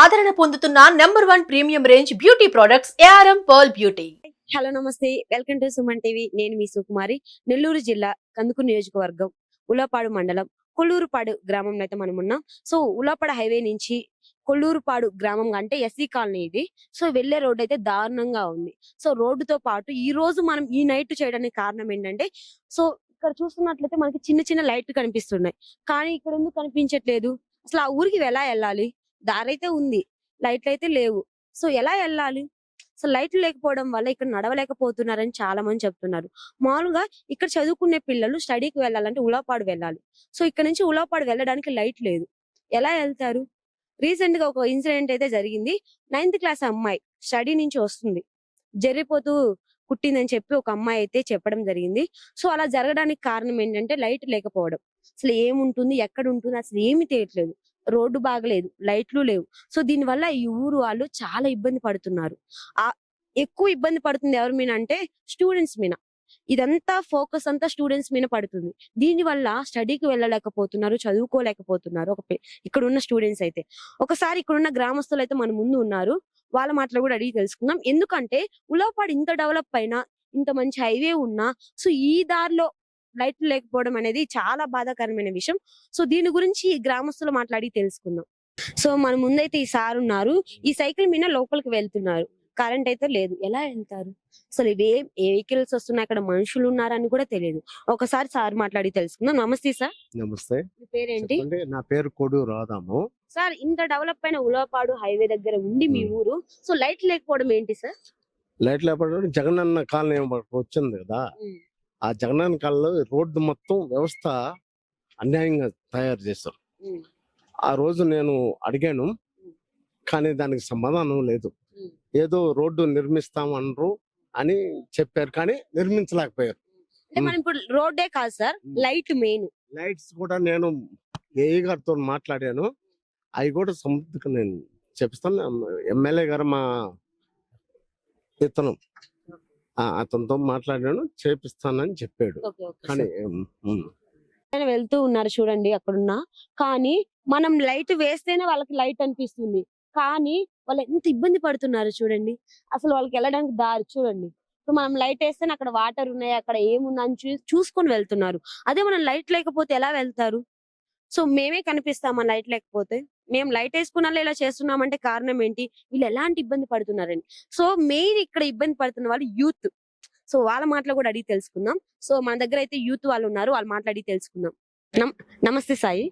ఆదరణ పొందుతున్న number one premium range beauty products ARM pearl beauty. Hello నమస్తే. Welcome to Suman TV. నేను మీ సుకుమారి. నెల్లూరు జిల్లా కందుకూరు నియోజకవర్గం ఉలపాడు మండలం కొల్లూరుపాడు గ్రామంలో అయితే మనం ఉన్నాం. సో ఉలపాడు హైవే నుంచి కొల్లూరుపాడు గ్రామం అంటే ఎస్సీ కాలనీ ఇది. సో వెళ్ళే రోడ్ అయితే దారుణంగా ఉంది. సో రోడ్డుతో పాటు ఈ రోజు మనం ఈ నైట్ చేయడానికి కారణం ఏంటంటే సో ఇక్కడ చూస్తున్నట్లయితే మనకి చిన్న చిన్న లైట్లు కనిపిస్తున్నాయి. కానీ ఇక్కడ ఎందుకు కనిపించట్లేదు? అసలు ఆ ఊరికి ఎలా వెళ్ళాలి? దారి అయితే ఉంది. లైట్లు అయితే లేవు. సో ఎలా వెళ్ళాలి సో లైట్లు లేకపోవడం వల్ల ఇక్కడ నడవలేకపోతున్నారని చాలా మంది చెప్తున్నారు. మామూలుగా ఇక్కడ చదువుకునే పిల్లలు స్టడీకి వెళ్ళాలంటే ఉలాపాడు వెళ్ళాలి. సో ఇక్కడ నుంచి ఉలాపాడు వెళ్ళడానికి లైట్ లేదు. ఎలా వెళ్తారు రీసెంట్గా ఒక ఇన్సిడెంట్ అయితే జరిగింది. నైన్త్ క్లాస్ అమ్మాయి స్టడీ నుంచి వస్తుంది. జరిగిపోతూ పుట్టిందని చెప్పి ఒక అమ్మాయి అయితే చెప్పడం జరిగింది. సో అలా జరగడానికి కారణం ఏంటంటే లైట్ లేకపోవడం. అసలు ఏముంటుంది? ఎక్కడ ఉంటుంది? అసలు ఏమి తెలియట్లేదు. రోడ్డు బాగలేదు లైట్లు లేవు. సో దీనివల్ల ఈ ఊరు వాళ్ళు చాలా ఇబ్బంది పడుతున్నారు. ఆ ఎక్కువ ఇబ్బంది పడుతుంది ఎవరి మీద అంటే స్టూడెంట్స్ మీద. ఇదంతా ఫోకస్ అంతా స్టూడెంట్స్ మీద పడుతుంది. దీని వల్ల స్టడీకి వెళ్ళలేకపోతున్నారు చదువుకోలేకపోతున్నారు ఒక ఇక్కడ ఉన్న స్టూడెంట్స్ అయితే. ఒకసారి ఇక్కడ ఉన్న గ్రామస్తులు అయితే మన ముందు ఉన్నారు. వాళ్ళ మాటలు కూడా అడిగి తెలుసుకుందాం. ఎందుకంటే ఉలవపాడు ఇంత డెవలప్ అయినా ఇంత మంచి హైవే ఉన్నా సో ఈ దారిలో లైట్లు లేకపోవడం అనేది చాలా బాధాకరమైన విషయం. సో దీని గురించి ఈ గ్రామస్తులు మాట్లాడి తెలుసుకుందాం. సో మన ముందైతే ఈ సార్ ఉన్నారు. ఈ సైకిల్ మీద లోపలికి వెళ్తున్నారు. కరెంట్ అయితే లేదు. ఎలా వెళ్తారు? అసలు ఇవే ఏ వెహికల్స్ వస్తున్నాయి. అక్కడ మనుషులు ఉన్నారని కూడా తెలియదు. ఒకసారి సార్ మాట్లాడి తెలుసుకుందాం. నమస్తే సార్. నమస్తే. మీ పేరేంటి? నా పేరు కొడు రాదాము సార్ ఇంత డెవలప్ అయిన ఉలవపాడు హైవే దగ్గర ఉండి మీ. ఊరు. సో లైట్ లేకపోవడం ఏంటి సార్? లైట్ లేకపోవడం జగనన్న కాలనీ ఒకటి వచ్చింది కదా. ఆ జగనన్న కాలంలో రోడ్డు మొత్తం వ్యవస్థ అన్యాయంగా తయారు చేశారు. ఆ రోజు నేను అడిగాను కానీ దానికి సమాధానం లేదు. ఏదో రోడ్డు నిర్మిస్తాం అనరు అని చెప్పారు కానీ నిర్మించలేకపోయారు. అంటే మనం ఇప్పుడు రోడ్డే కాదు సార్. Light main. లైట్స్ కూడా నేను ఏఈ గారితో మాట్లాడాను. అవి కూడా సముద్రకు నేను చెప్పిస్తాను. ఎమ్మెల్యే గారు మా ఇతను. అతనితో మాట్లాడాను చేపిస్తానని చెప్పాడు. కానీ. ఆయన వెళ్తూ ఉన్నారు చూడండి అక్కడున్న. కానీ మనం లైట్ వేస్తేనే వాళ్ళకి లైట్ అనిపిస్తుంది. కానీ వాళ్ళు ఎంత ఇబ్బంది పడుతున్నారు చూడండి. అసలు వాళ్ళకి వెళ్ళడానికి దారి చూడండి. ఇప్పుడు మనం లైట్ వేస్తేనే అక్కడ వాటర్ ఉన్నాయి అక్కడ ఏముందని చూ చూసుకొని వెళ్తున్నారు. అదే మనం లైట్ లేకపోతే ఎలా వెళ్తారు? సో మేమే కనిపిస్తామా లైట్ లేకపోతే? మేము లైట్ వేసుకున్నా ఇలా చేస్తున్నామంటే కారణం ఏంటి? వీళ్ళు ఎలాంటి ఇబ్బంది పడుతున్నారని. సో మెయిన్ ఇక్కడ ఇబ్బంది పడుతున్న వాళ్ళు యూత్. సో వాళ్ళ మాటలు కూడా అడిగి తెలుసుకుందాం. సో మన దగ్గర అయితే యూత్ వాళ్ళు ఉన్నారు. వాళ్ళు మాట్లాడి తెలుసుకుందాం. నమ్- నమస్తే సాయి.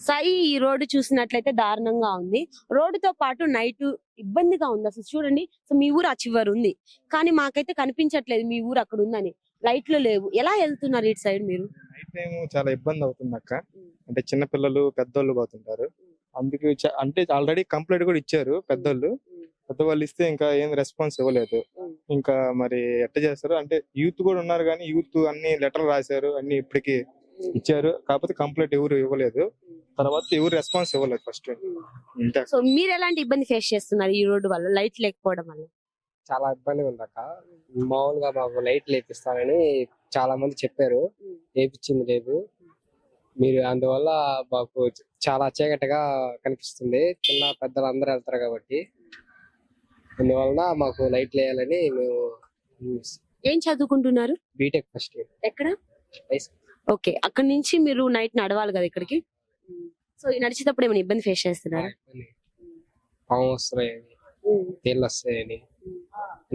సాయి ఈ రోడ్డు చూసినట్లయితే దారుణంగా ఉంది. రోడ్డుతో పాటు నైట్ ఇబ్బందిగా ఉంది. అసలు చూడండి. సో మీ ఊరు ఆ చివరి ఉంది కానీ మాకైతే కనిపించట్లేదు మీ ఊరు అక్కడ ఉందని. లైట్లు లేవు. ఎలా వెళ్తున్నారు ఇటు సైడ్ మీరు? నైట్ టైం చాలా ఇబ్బంది అవుతుంది అక్క అంటే చిన్న పిల్లలు పెద్దోళ్ళు పోతుంటారు. అందుకే చ- అంటే ఆల్రెడీ కంప్లైంట్ కూడా ఇచ్చారు పెద్దోళ్ళు. పెద్దవాళ్ళు ఇస్తే ఇంకా ఏం రెస్పాన్స్ ఇవ్వలేదు. ఇంకా మరి ఎట్ట చేస్తారు? అంటే యూత్ కూడా ఉన్నారు కానీ యూత్ అన్ని లెటర్ రాశారు అన్ని ఇప్పటికి ఇచ్చారు. కాకపోతే కంప్లైంట్ ఎవరు ఇవ్వలేదు. తర్వాత ఎవరు రెస్పాన్స్ ఇవ్వలేదు ఫస్ట్. అంతే సో మీరు ఎలాంటి ఇబ్బంది ఫేస్ చేస్తున్నారు ఈ రోడ్డు వల్ల లైట్ లేకపోవడం వల్ల? చాలా ఇబ్బంది ఉందక్క. మామూలుగా మాకు లైట్ లేపిస్తారని చాలా మంది చెప్పారు. లేపించింది లేదు. మీరు అందువల్ల మాకు చాలా చీకటిగా కనిపిస్తుంది. చిన్న పెద్దలు అందరూ వెళ్తారు కాబట్టి. అందువలన మాకు లైట్ వేయాలని మేము ఏం చదువుకుంటున్నారు? BTech first year. ఎక్కడ. ఓకే. అక్కడ నుంచి మీరు నైట్ నడవాలి కదా ఇక్కడికి? సో నడిచేటప్పుడు ఏమైనా ఇబ్బంది ఫేస్ చేస్తున్నారా? పాము వస్తున్నాయని తేళ్ళు వస్తాయని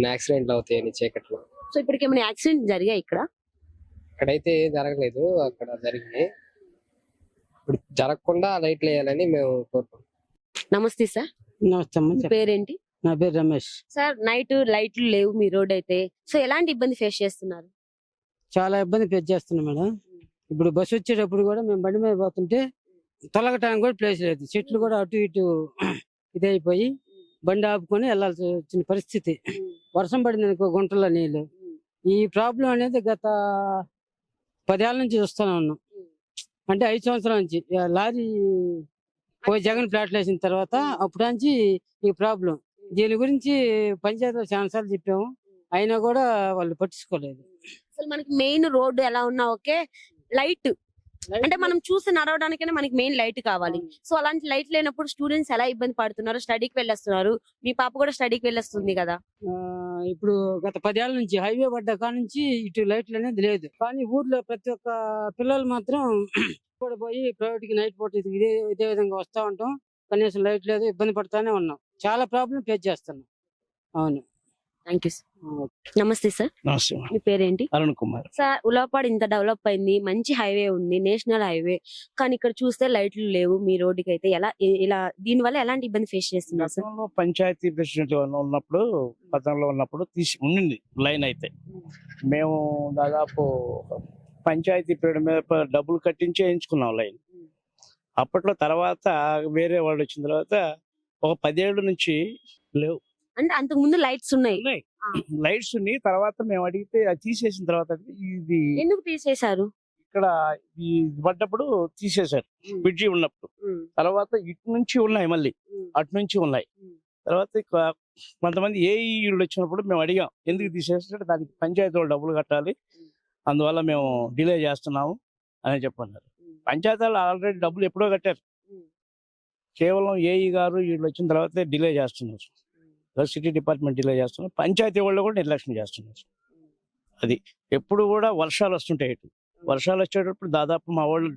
యాక్సిడెంట్లు అవుతాయని చీకట్లో. సో ఇప్పటికి ఏమైనా యాక్సిడెంట్ జరిగాయి ఇక్కడ? ఇక్కడైతే ఏం జరగలేదు అక్కడ జరిగింది ఇప్పుడు జరగకుండా లైట్లు వేయాలని మేము కోరుకుంటున్నాం. నమస్తే సార్. నమస్తే అమ్మ మీ చెప్ప- పేరేంటి? నా పేరు రమేష్. సార్ నైట్ లైట్లు లేవు మీ రోడ్ అయితే. సో ఎలాంటి ఇబ్బంది ఫేస్ చేస్తున్నారు? చాలా ఇబ్బంది ఫేస్ చేస్తున్నాం మేడం. ఇప్పుడు బస్సు వచ్చేటప్పుడు కూడా మేము బండి మీద పోతుంటే తొలగటానికి కూడా ప్లేస్ లేదు. చెట్లు కూడా అటు ఇటు ఇదైపోయి బండి ఆపుకొని వెళ్ళాల్సి వచ్చిన పరిస్థితి. వర్షం పడింది అనుకో గుంటలో నీళ్ళు ఈ ప్రాబ్లం అనేది గత పదేళ్ళ నుంచి చూస్తూనే ఉన్నాం. అంటే ఐదు సంవత్సరాల నుంచి. లారీ పోయి జగన్ ప్లాట్లు వేసిన తర్వాత అప్పటి నుంచి ఈ ప్రాబ్లం. దీని గురించి పంచాయతీలో చాలాసార్లు చెప్పాము. అయినా కూడా వాళ్ళు పట్టించుకోలేదు. అసలు మనకి మెయిన్ రోడ్డు ఎలా ఉన్నా ఓకే. లైట్ అంటే మనం చూసి నడవడానికైనా మనకి మెయిన్ లైట్ కావాలి. సో అలాంటి లైట్ లేనప్పుడు స్టూడెంట్స్ ఎలా ఇబ్బంది పడుతున్నారు? స్టడీకి వెళ్ళొస్తున్నారు. మీ పాప కూడా స్టడీకి వెళ్ళొస్తుంది కదా? ఇప్పుడు గత పదేళ్ళ నుంచి హైవే పడ్డ కాడ నుంచి ఇటు లైట్లు అనేది లేదు. కానీ ఊర్లో ప్రతి ఒక్క పిల్లలు మాత్రం కూడా పోయి ప్రైవేట్కి నైట్ పూట ఇది- ఇదే ఇదే విధంగా వస్తా ఉంటాం. కనీసం లైట్ లేదు ఇబ్బంది పడతానే ఉన్నాం. చాలా ప్రాబ్లం ఫేస్ చేస్తున్నాం. అవును. థ్యాంక్ యూ నమస్తే సార్. మీ పేరేంటి? అరుణ్ కుమార్. సార్ ఉలాపాడు ఇంత డెవలప్ అయింది మంచి హైవే ఉంది నేషనల్ హైవే. కానీ ఇక్కడ చూస్తే లైట్లు లేవు మీ రోడ్డుకి అయితే ఎలా ఇలా దీని వల్ల ఎలాంటి ఇబ్బంది ఫేస్ చేస్తున్నారు సార్? పంచాయతీ ప్రెసిడెంట్ ఉన్నప్పుడు పతంలో ఉన్నప్పుడు తీసి ఉండింది లైన్ అయితే. మేము దాదాపు పంచాయతీ పీరియడ్ మీద డబ్బులు కట్టించి వేయించుకున్నాం లైన్. అప్పట్లో తర్వాత వేరే వాళ్ళు వచ్చిన తర్వాత ఒక పదేళ్ళ నుంచి లేవు. అంటే అంతకు ముందు లైట్స్ ఉన్నాయి. లైట్స్ ఉన్నాయి. తర్వాత మేము అడిగితే అది తీసేసిన తర్వాత ఇది ఎందుకు తీసేశారు? ఇక్కడ ఈ పడ్డప్పుడు తీసేశారు. బ్రిడ్జి ఉన్నప్పుడు. తర్వాత ఇటు నుంచి ఉన్నాయి మళ్ళీ. అటు నుంచి ఉన్నాయి. తర్వాత కొంతమంది ఏ ఈళ్ళు వచ్చినప్పుడు మేము అడిగాం ఎందుకు తీసేస్తే దానికి పంచాయతీ వాళ్ళు డబ్బులు కట్టాలి. అందువల్ల మేము డిలే చేస్తున్నాము. అని చెప్పన్నారు. పంచాయతీ వాళ్ళు ఆల్రెడీ డబ్బులు ఎప్పుడో కట్టారు. కేవలం ఏఈ గారు వీళ్ళు వచ్చిన తర్వాత డిలే చేస్తున్నారు. సిటీ డిపార్ట్మెంట్ డిలే చేస్తున్నారు. పంచాయతీ వాళ్ళు కూడా నిర్లక్ష్యం చేస్తున్నారు. అది ఎప్పుడు కూడా వర్షాలు వస్తుంటాయి ఇటు. వర్షాలు వచ్చేటప్పుడు దాదాపు మా వాళ్ళు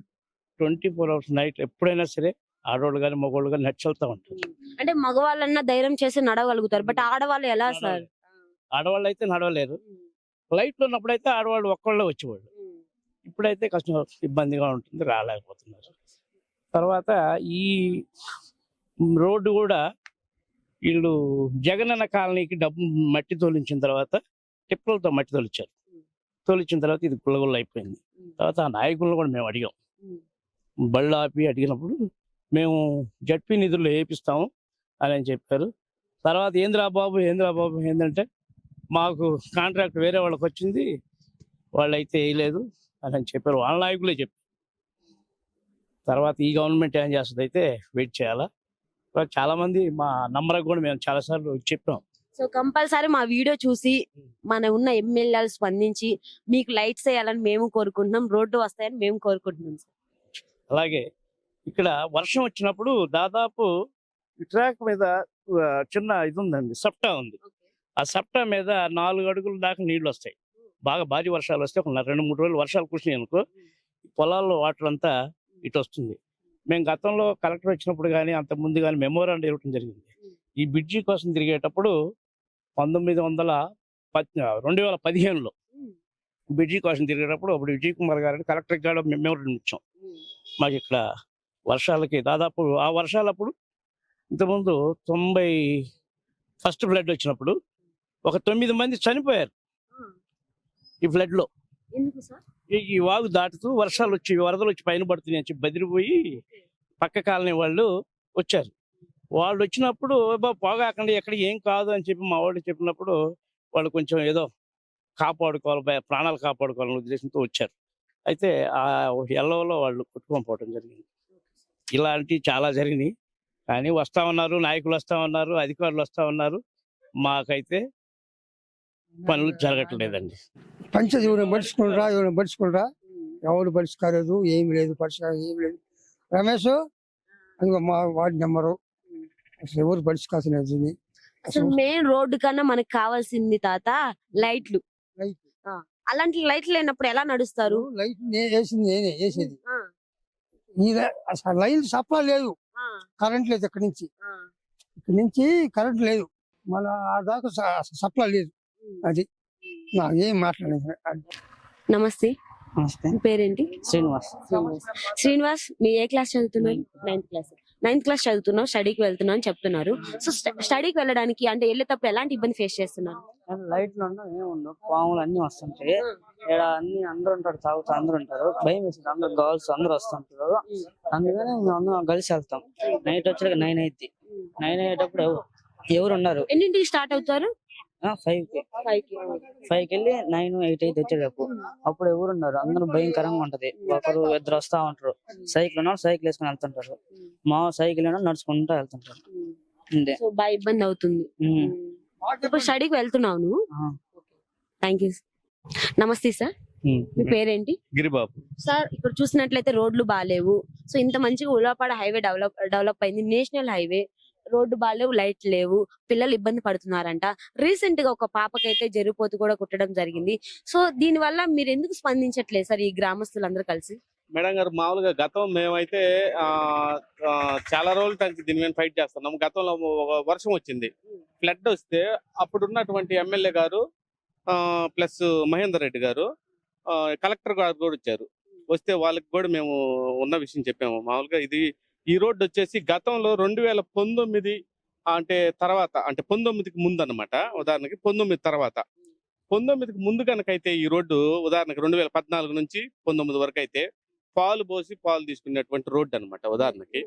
ట్వంటీ ఫోర్ అవర్స్ నైట్ ఎప్పుడైనా సరే ఆడవాళ్ళు కానీ మగవాళ్ళు కానీ నచ్చెళ్తా ఉంటారు. అంటే మగవాళ్ళన్నా ధైర్యం చేసి నడవగలుగుతారు. బట్ ఆడవాళ్ళు ఎలా సార్? ఆడవాళ్ళు అయితే నడవలేరు లైట్లు ఉన్నప్పుడైతే ఆడవాళ్ళు ఒక్కళ్ళే వచ్చేవాళ్ళు. ఇప్పుడైతే కొంచెం ఇబ్బందిగా ఉంటుంది రాలేకపోతున్నారు. తర్వాత ఈ రోడ్డు కూడా వీళ్ళు జగనన్న కాలనీకి డబ్బు మట్టి తోలించిన తర్వాత టిప్పులతో మట్టి తోలిచ్చారు. తోలిచ్చిన తర్వాత ఇది గుల్లగుల్ల అయిపోయింది. తర్వాత ఆ నాయకులను కూడా మేము అడిగాం. బళ్ళు ఆపి అడిగినప్పుడు మేము జడ్పీ నిధులు వేపిస్తాము అని అని చెప్పారు. తర్వాత ఏంద్రా బాబు ఏంద్రా బాబు ఏంటంటే మాకు కాంట్రాక్ట్ వేరే వాళ్ళకి వచ్చింది వాళ్ళైతే వేయలేదు అని అని చెప్పారు. వాళ్ళ నాయకులే చెప్పారు. తర్వాత ఈ గవర్నమెంట్ ఏం చేస్తుంది అయితే వెయిట్ చేయాలా? చాలా మంది మా నంబర్ కూడా మేము చాలా సార్లు చెప్పాం. సో కంపల్సరీ మా వీడియో చూసి మన ఉన్న ఎమ్మెల్యేలు స్పందించి మీకు లైట్స్ వేయాలని మేము కోరుకుంటున్నాం రోడ్డు వస్తాయని మేము కోరుకుంటున్నాం సార్. అలాగే ఇక్కడ వర్షం వచ్చినప్పుడు దాదాపు ట్రాక్ మీద చిన్న ఇది ఉందండి సప్టా ఉంది. ఆ సప్టా మీద నాలుగు అడుగుల దాకా నీళ్ళు వస్తాయి. బాగా భారీ వర్షాలు వస్తే ఒక రెండు మూడు రోజులు వర్షాలు కురిసినాయి అనుకో పొలాల్లో వాటర్ అంతా ఇటు వస్తుంది. మేము గతంలో కలెక్టర్ వచ్చినప్పుడు కానీ అంత ముందు కానీ మెమోరాండం ఇవ్వడం జరిగింది. ఈ బ్రిడ్జి కోసం తిరిగేటప్పుడు పంతొమ్మిది వందల రెండు వేల పదిహేనులో బ్రిడ్జి కోసం తిరిగేటప్పుడు అప్పుడు విజయ్ కుమార్ గారిని కలెక్టర్ గారు మెమోరాండం ఇచ్చాం. మాకు ఇక్కడ వర్షాలకి దాదాపు ఆ వర్షాలప్పుడు ఇంతకుముందు తొంభై ఫస్ట్ ఫ్లడ్ వచ్చినప్పుడు ఒక తొమ్మిది మంది చనిపోయారు. ఈ ఫ్లడ్లో ఎందుకు సార్ ఈ- వాగు దాటుతూ వర్షాలు వచ్చి వరదలు వచ్చి పైన పడుతున్నాయి అని పక్క కాలనీ వాళ్ళు వచ్చారు. వాళ్ళు వచ్చినప్పుడు పోగాకండి ఎక్కడ ఏం కాదు అని చెప్పి మా వాళ్ళు చెప్పినప్పుడు వాళ్ళు కొంచెం ఏదో కాపాడుకోవాలి ప్రాణాలు కాపాడుకోవాలనే ఉద్దేశంతో వచ్చారు. అయితే ఆ ఎల్లవలో వాళ్ళు కొట్టుకొని పోవడం జరిగింది. ఇలాంటివి చాలా జరిగినాయి. కానీ వస్తా ఉన్నారు నాయకులు వస్తా ఉన్నారు అధికారులు వస్తా ఉన్నారు. మాకైతే పనులు జరగట్లేదండి. పంచాయతీ ఎవరైనా పడుచుకుంటారా ఎవరైనా పడుచుకుంటారా ఎవరు పరుచుకోలేదు ఏం లేదు పరిష్కారం ఏం లేదు. రమేష్ అది మా వార్డు నెంబరు. అసలు ఎవరు పరుచుకోవాల్సినది దీన్ని అసలు మెయిన్ రోడ్డు కన్నా మనకు కావాల్సింది తాత లైట్లు. లైట్. ఆ, అలాంటి లైట్లు లేనప్పుడు ఎలా నడుస్తారు? లైట్ వేసింది నేనే వేసేది. అసలు లైన్ సప్లా లేదు. ఆ, కరెంట్ లేదు ఇక్కడి నుంచి. ఇక్కడి నుంచి కరెంట్ లేదు. మన ఆ దాకా సప్లా లేదు. అది. ఏం మాట్లాడలేదు. నమస్తే. నమస్తే. పేరేంటి? శ్రీనివాస్. శ్రీనివాస్. మీ ఏ క్లాస్ చదువుతున్నారు నైన్త్ క్లాస్. Ninth class. చదువుతున్నావు స్టడీకి వెళ్తున్నావు అని చెప్తున్నారు. సో స్టడీకి వెళ్ళడానికి అంటే వెళ్ళేటప్పుడు ఎలాంటి ఇబ్బంది ఫేస్ చేస్తున్నారు? లైట్లు ఉండవు. ఏముండవు పాములు అన్ని వస్తుంటాయి. ఇక్కడ అన్ని అందరూ ఉంటారు తాగుతూ అందరూ ఉంటారు. భయం వేసింది అందరు గర్ల్స్ అందరూ వస్తుంటారు. అందుకని మేము అందరం కలిసి వెళ్తాం. నైట్ వచ్చాక నైన్ అయింది నైన్ అయ్యేటప్పుడు ఎవ- ఎవరు? ఉన్నారు ఎన్నింటికి స్టార్ట్ అవుతారు? ఫైవ్కి. ఫైవ్కి వెళ్ళి నైన్ ఎయిట్ అయితే వచ్చేటప్పుడు అప్పుడు ఎవరు ఉన్నారు అందరూ భయంకరంగా ఉంటది. ఒకరు ఇద్దరు వస్తా ఉంటారు. సైకిల్ ఉన్న సైకిల్ వేసుకొని వెళ్తుంటారు. మా సైకిల్ ఉన్న నడుచుకుంటూ వెళ్తుంటారు. అంతే. సో బాగా ఇబ్బంది అవుతుంది. ఇప్పుడు స్టడీకి వెళ్తున్నావు నువ్వు? ఆ. థ్యాంక్ యూ నమస్తే సార్ మీ పేరేంటి? గిరిబాబు. సార్ ఇక్కడ చూసినట్లయితే రోడ్లు బాగాలేవు సో ఇంత మంచిగా ఉలాపాడ హైవే డెవలప్ డెవలప్ అయింది. నేషనల్ హైవే రోడ్డు బాగాలేవు లైట్ లేవు పిల్లలు ఇబ్బంది పడుతున్నారంట. రీసెంట్గా ఒక పాపకైతే జరిపోతు కూడా కుట్టడం జరిగింది. సో దీని వల్ల మీరు ఎందుకు స్పందించట్లేదు సార్ ఈ గ్రామస్తులందరూ కలిసి? మేడం గారు మామూలుగా గతం మేమైతే చాలా రోజుల నుంచి దీని మీద ఫైట్ చేస్తున్నాం. గతంలో ఒక వర్షం వచ్చింది. ఫ్లడ్ వస్తే అప్పుడు ఉన్నటువంటి ఎమ్మెల్యే గారు ప్లస్ మహేందర్ రెడ్డి గారు కలెక్టర్ గారు కూడా వచ్చారు. వస్తే వాళ్ళకి కూడా మేము ఉన్న విషయం చెప్పాము. మామూలుగా ఇది ఈ రోడ్డు వచ్చేసి గతంలో రెండు వేల పంతొమ్మిది అంటే తర్వాత అంటే పంతొమ్మిదికి ముందు అనమాట ఉదాహరణకి పంతొమ్మిది తర్వాత. పంతొమ్మిదికి ముందు కనుకైతే ఈ రోడ్డు ఉదాహరణకి రెండు వేల పద్నాలుగు నుంచి పంతొమ్మిది వరకు అయితే పాలు పోసి పాలు తీసుకునేటువంటి రోడ్డు అన్నమాట ఉదాహరణకి.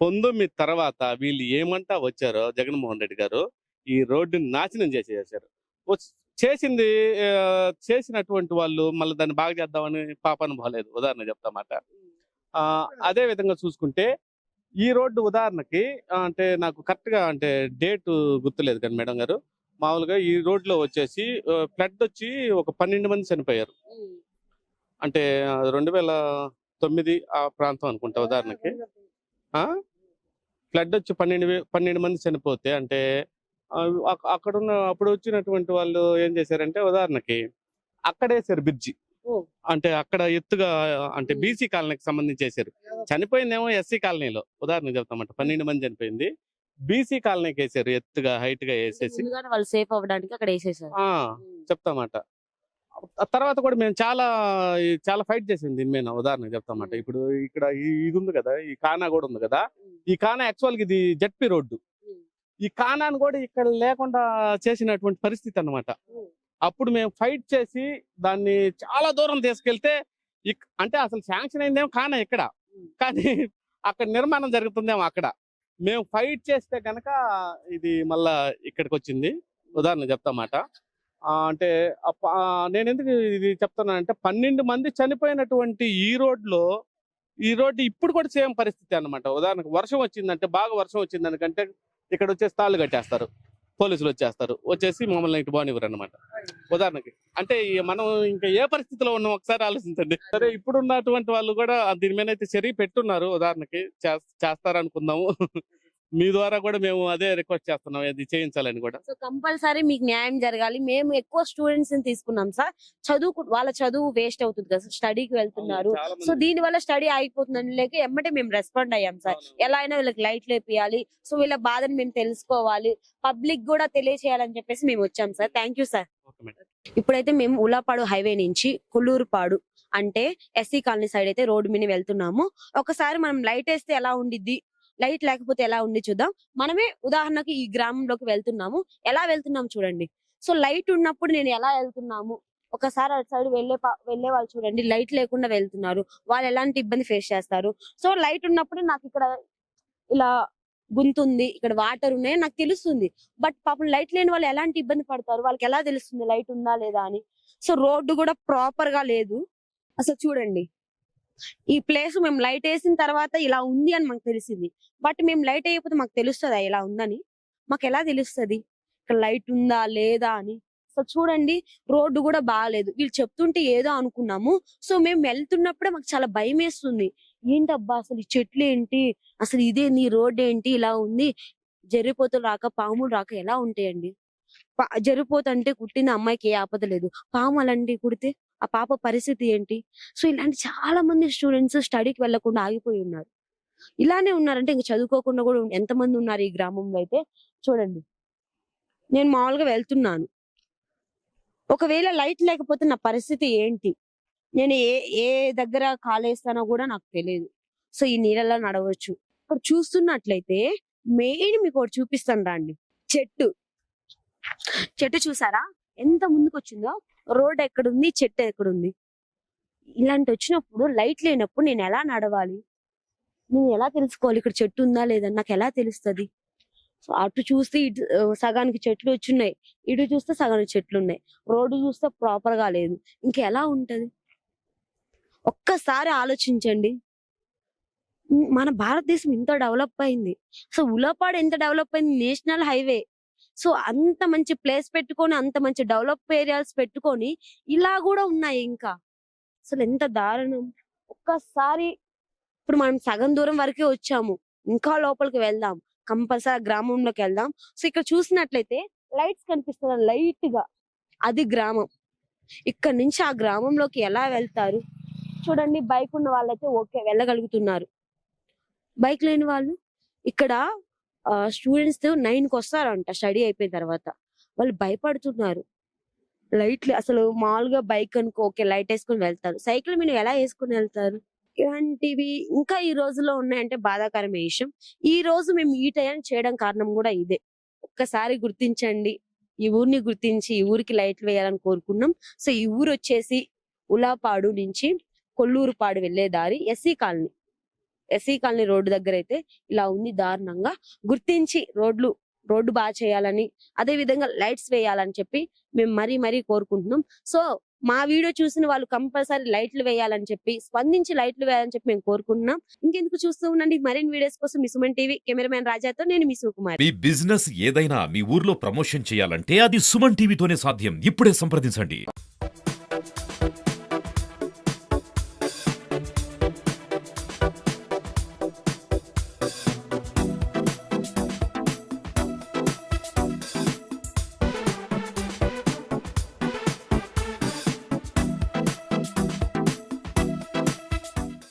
పంతొమ్మిది తర్వాత వీళ్ళు ఏమంటా వచ్చారో జగన్మోహన్ రెడ్డి గారు ఈ రోడ్డుని నాశనం చేసేసారు. చేసింది చేసినటువంటి వాళ్ళు మళ్ళీ దాన్ని బాగా చేద్దామని పాపను బాగాలేదు ఉదాహరణ చెప్తామాట ఆ, అదే విధంగా చూసుకుంటే ఈ రోడ్డు ఉదాహరణకి అంటే నాకు కరెక్ట్గా అంటే డేట్ గుర్తులేదు కానీ మేడం గారు. మామూలుగా ఈ రోడ్లో వచ్చేసి ఫ్లడ్ వచ్చి ఒక పన్నెండు మంది చనిపోయారు. అంటే రెండు వేల తొమ్మిది ఆ ప్రాంతం అనుకుంటా ఉదాహరణకి. ఫ్లడ్ వచ్చి పన్నెండు పన్నెండు మంది చనిపోతే అంటే ఆ, అక్- అక్కడ ఉన్న అప్పుడు వచ్చినటువంటి వాళ్ళు ఏం చేశారంటే ఉదాహరణకి అక్కడేసారు బ్రిడ్జి. అంటే అక్కడ ఎత్తుగా అంటే. బీసీ కాలనీకి సంబంధించి వేసారు చనిపోయిందేమో ఎస్సీ కాలనీలో. ఉదాహరణ చెప్తామంట పన్నెండు మంది చనిపోయింది. బీసీ కాలనీకి వేసారు ఎత్తుగా హైట్గా వేసేసి. వాళ్ళు సేఫ్ అవ్వడానికి అక్కడ వేసేసారు. చెప్తామాట. తర్వాత కూడా మేము చాలా చాలా ఫైట్ చేసింది దీని మీద. ఉదాహరణ చెప్తామాట. ఇప్పుడు ఇక్కడ ఇది ఉంది కదా ఈ కానా కూడా ఉంది కదా. ఈ కానా యాక్చువల్గా ఇది జడ్పీ రోడ్డు. ఈ కానాను కూడా ఇక్కడ లేకుండా చేసినటువంటి పరిస్థితి అన్నమాట. అప్పుడు మేము ఫైట్ చేసి దాన్ని చాలా దూరం తీసుకెళ్తే అంటే అసలు శాంక్షన్ అయిందేమో కానా ఇక్కడ. కానీ అక్కడ నిర్మాణం జరుగుతుందేమో అక్కడ. మేము ఫైట్ చేస్తే గనక ఇది మళ్ళా ఇక్కడికి వచ్చింది ఉదాహరణ చెప్తామాట అంటే నేను ఎందుకు ఇది చెప్తున్నానంటే పన్నెండు మంది చనిపోయినటువంటి ఈ రోడ్లో ఈ రోడ్డు ఇప్పుడు కూడా సేమ్ పరిస్థితి అన్నమాట. ఉదాహరణకు వర్షం వచ్చిందంటే బాగా వర్షం వచ్చింది అనుకంటే ఇక్కడ వచ్చేసి తాళ్ళు కట్టేస్తారు. పోలీసులు వచ్చేస్తారు. వచ్చేసి మమ్మల్ని ఇటు పోనివ్వరు అనమాట ఉదాహరణకి. అంటే మనం ఇంకా ఏ పరిస్థితిలో ఉన్నాం ఒకసారి ఆలోచించండి. సరే ఇప్పుడు ఉన్నటువంటి వాళ్ళు కూడా దీని మీద అయితే చర్య పెట్టున్నారు. ఉదాహరణకి చేస్తారనుకుందాము. మీ ద్వారా కూడా మేము అదే రిక్వెస్ట్ చేస్తున్నాం. అది చేయించాలని కూడా. సో కంపల్సరీ మీకు న్యాయం జరగాలి. మేము ఎక్కువ స్టూడెంట్స్ని తీసుకున్నాం సార్. చదువు వాళ్ళ చదువు వేస్ట్ అవుతుంది కదా స్టడీకి వెళ్తున్నారు. సో దీని వల్ల స్టడీ ఆగిపోతుందని లేక ఎమ్మటే మేము రెస్పాండ్ అయ్యాం సార్. ఎలా అయినా వీళ్ళకి లైట్లు వేపియాలి సో వీళ్ళ బాధని మేము తెలుసుకోవాలి. పబ్లిక్ కూడా తెలియచేయాలని చెప్పేసి మేము వచ్చాం సార్. Thank you sir. ఇప్పుడైతే మేము ఉలాపాడు హైవే నుంచి కొల్లూరుపాడు అంటే ఎస్సీ కాలనీ సైడ్ అయితే రోడ్డు మీద వెళ్తున్నాము. ఒకసారి మనం లైట్ వేస్తే ఎలా ఉండిద్ది? లైట్ లేకపోతే ఎలా ఉంది చూద్దాం. మనమే ఉదాహరణకి ఈ గ్రామంలోకి వెళ్తున్నాము. ఎలా వెళ్తున్నాము చూడండి. సో లైట్ ఉన్నప్పుడు నేను ఎలా వెళ్తున్నాము? ఒకసారి అటు సైడ్ వెళ్ళే వెళ్ళే వాళ్ళు చూడండి. లైట్ లేకుండా వెళ్తున్నారు. వాళ్ళు ఎలాంటి ఇబ్బంది ఫేస్ చేస్తారు? సో లైట్ ఉన్నప్పుడు నాకు ఇక్కడ ఇలా గుంతుంది ఇక్కడ వాటర్ ఉన్నాయి. నాకు తెలుస్తుంది. బట్ పాపం లైట్ లేని వాళ్ళు ఎలాంటి ఇబ్బంది పడతారు? వాళ్ళకి ఎలా తెలుస్తుంది? లైట్ ఉందా లేదా అని. సో రోడ్డు కూడా ప్రాపర్గా లేదు. అసలు చూడండి. ఈ ప్లేస్ మేము లైట్ వేసిన తర్వాత ఇలా ఉంది అని మాకు తెలిసింది. బట్ మేము లైట్ వేయకపోతే మాకు తెలుస్తుందా ఇలా ఉందని? మాకు ఎలా తెలుస్తుంది? ఇక్కడ లైట్ ఉందా లేదా అని. సో చూడండి రోడ్డు కూడా బాగాలేదు వీళ్ళు చెప్తుంటే ఏదో అనుకున్నాము. సో మేము వెళ్తున్నప్పుడే మాకు చాలా భయం వేస్తుంది. ఏంటబ్బా అసలు ఈ చెట్లు ఏంటి? అసలు ఇదేంది? రోడ్డు ఏంటి? ఇలా ఉంది. జరిపోతులు రాక పాములు రాక ఎలా ఉంటాయండి? పా- కుట్టిన అమ్మాయికి ఏ ఆపద లేదు. పాము అలాంటి కుడితే ఆ పాప పరిస్థితి ఏంటి? సో ఇలాంటి చాలా మంది స్టూడెంట్స్ స్టడీకి వెళ్ళకుండా ఆగిపోయి ఉన్నారు. ఇలానే ఉన్నారంటే ఇంకా చదువుకోకుండా కూడా ఎంతమంది ఉన్నారు ఈ గ్రామంలో అయితే? చూడండి. నేను మామూలుగా వెళ్తున్నాను. ఒకవేళ లైట్ లేకపోతే నా పరిస్థితి ఏంటి? నేను ఏ ఏ దగ్గర కాలేస్తానో కూడా నాకు తెలియదు. సో ఈ నీళ్ళలో నడవచ్చు. ఇక్కడ చూస్తున్నట్లయితే మెయిన్ మీకు ఒకటి చూపిస్తాను రండి. చెట్టు. చెట్టు చూసారా? ఎంత ముందుకు వచ్చిందో రోడ్ ఎక్కడుంది? చెట్టు ఎక్కడుంది? ఇలాంటి వచ్చినప్పుడు లైట్ లేనప్పుడు నేను ఎలా నడవాలి? నేను ఎలా తెలుసుకోవాలి? ఇక్కడ చెట్టు ఉందా లేదా? నాకు ఎలా తెలుస్తుంది? సో అటు చూస్తే ఇటు సగానికి చెట్లు వచ్చున్నాయి. ఇటు చూస్తే సగానికి చెట్లు ఉన్నాయి. రోడ్డు చూస్తే ప్రాపర్గా లేదు. ఇంకా ఎలా ఉంటది? ఒక్కసారి ఆలోచించండి. మన భారతదేశం ఇంత డెవలప్ అయింది. సో ఉలపాడు ఎంత డెవలప్ అయింది? National highway. సో అంత మంచి ప్లేస్ పెట్టుకొని అంత మంచి డెవలప్ ఏరియాస్ పెట్టుకొని ఇలా కూడా ఉన్నాయి ఇంకా. అసలు ఎంత దారుణం. ఒక్కసారి ఇప్పుడు మనం సగం దూరం వరకే వచ్చాము. ఇంకా లోపలికి వెళ్దాం. కంపల్సరీ గ్రామంలోకి వెళ్దాం. సో ఇక్కడ చూసినట్లయితే లైట్స్ కనిపిస్తుంది లైట్గా అది గ్రామం. ఇక్కడ నుంచి ఆ గ్రామంలోకి ఎలా వెళ్తారు? చూడండి బైక్ ఉన్న వాళ్ళైతే ఓకే వెళ్ళగలుగుతున్నారు. బైక్ లేని వాళ్ళు? ఇక్కడ స్టూడెంట్స్ నైన్కి వస్తారంట స్టడీ అయిపోయిన తర్వాత. వాళ్ళు భయపడుతున్నారు. లైట్లు అసలు మామూలుగా బైక్ అనుకో ఓకే లైట్ వేసుకుని వెళ్తారు. సైకిల్ మీద ఎలా వేసుకుని వెళ్తారు? ఇలాంటివి ఇంకా ఈ రోజుల్లో ఉన్నాయంటే బాధాకరమైన విషయం. ఈ రోజు మేము ఈ టైం చేయడం కారణం కూడా ఇదే. ఒక్కసారి గుర్తించండి. ఈ ఊరిని గుర్తించి ఈ ఊరికి లైట్లు వేయాలని కోరుకున్నాం. సో ఈ ఊరు వచ్చేసి ఉలాపాడు నుంచి కొల్లూరుపాడు వెళ్ళే దారి SC colony. SC colony road దగ్గర అయితే ఇలా ఉంది దారుణంగా. గుర్తించి రోడ్లు రోడ్డు బాగా చేయాలని అదే విధంగా లైట్స్ వేయాలని చెప్పి మేము మరీ మరీ కోరుకుంటున్నాం. సో మా వీడియో చూసిన వాళ్ళు కంపల్సరీ లైట్లు వేయాలని చెప్పి స్పందించి లైట్లు వేయాలని చెప్పి మేము కోరుకుంటున్నాం. ఇంకెందుకు చూస్తూ ఉండండి. మరిన్ని వీడియోస్ కోసం మీ సుమన్ టీవీ కెమెరామెన్ రాజాతో నేను మీ సుకుమార్. మీ బిజినెస్ ఏదైనా మీ ఊర్లో ప్రమోషన్ చేయాలంటే అది సుమన్ టీవీతోనే సాధ్యం. ఇప్పుడే సంప్రదించండి.